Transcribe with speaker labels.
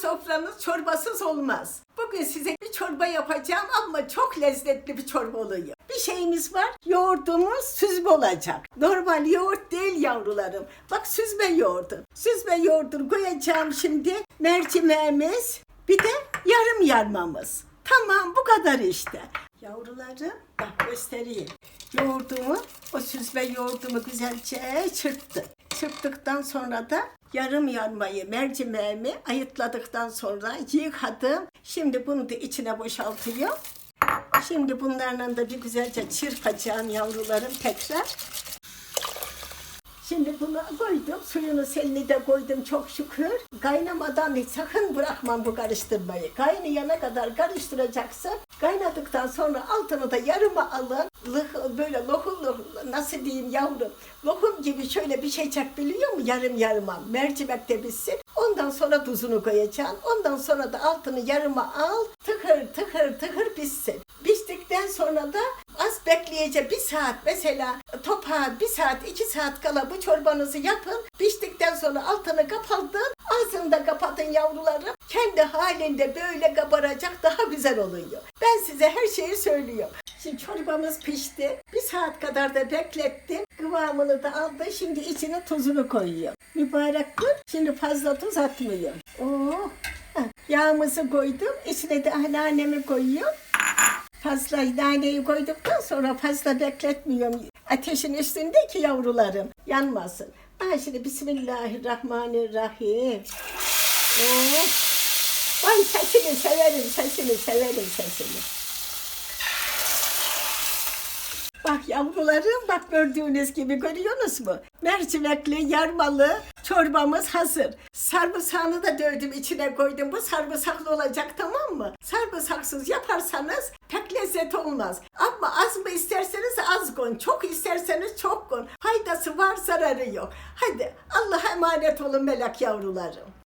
Speaker 1: sofranız çorbasız olmaz. Bugün size bir çorba yapacağım ama çok lezzetli bir çorba oluyor. Bir şeyimiz var. Yoğurdumuz süzme olacak. Normal yoğurt değil yavrularım. Bak süzme yoğurdu. Süzme yoğurdu koyacağım şimdi. Mercimeğimiz bir de yarım yarmamız. Tamam bu kadar işte. Yavrularım bak göstereyim. Yoğurdumu, o süzme yoğurdumu güzelce çırptım. Çırptıktan sonra da yarım yarmayı, mercimeğimi ayıtladıktan sonra yıkadım. Şimdi bunu da içine boşaltıyorum. Şimdi bunlarla da bir güzelce çırpacağım yavrularım tekrar. Şimdi bunu koydum, suyunu selini de koydum çok şükür. Kaynamadan hiç sakın bırakmam bu karıştırmayı. Kaynayana kadar karıştıracaksın. Kaynadıktan sonra altını da yarıma alın. Böyle lohul, nasıl diyeyim yavrum. Lohum gibi şöyle bir şey çek biliyor musun? Yarım yarıma. Mercimek de bitsin. Ondan sonra tuzunu koyacaksın. Ondan sonra da altını yarıma al. Tıkır tıkır tıkır bitsin. Piştikten sonra da az bekleyecek bir saat mesela topağa bir saat iki saat kala bu çorbanızı yapın. Piştikten sonra altını kapatın. Ağzını da kapatın yavrularım. Kendi halinde böyle kabaracak daha güzel oluyor. Ben size her şeyi söylüyorum. Şimdi çorbamız pişti. Bir saat kadar da beklettim. Kıvamını da aldı. Şimdi içine tuzunu koyuyor. Mübarek gün. Şimdi fazla tuz atmıyor. Oo. Yağımızı koydum. İçine de anneannemi koyuyor. Fazla naneyi koyduktan sonra fazla bekletmiyorum. Ateşin üstünde ki yavrularım yanmasın. Ben şimdi Bismillahirrahmanirrahim. Oh. Vay sesini severim, sesini severim sesini. Bak yavrularım bak gördüğünüz gibi görüyorsunuz mu? Mercimekli yarmalı çorbamız hazır. Sarımsağını da dövdüm içine koydum. Bu sarımsaklı olacak tamam mı? Sarımsaksız yaparsanız pek lezzet olmaz. Ama az mı isterseniz az koyun. Çok isterseniz çok koyun. Faydası var zararı yok. Hadi Allah'a emanet olun melek yavrularım.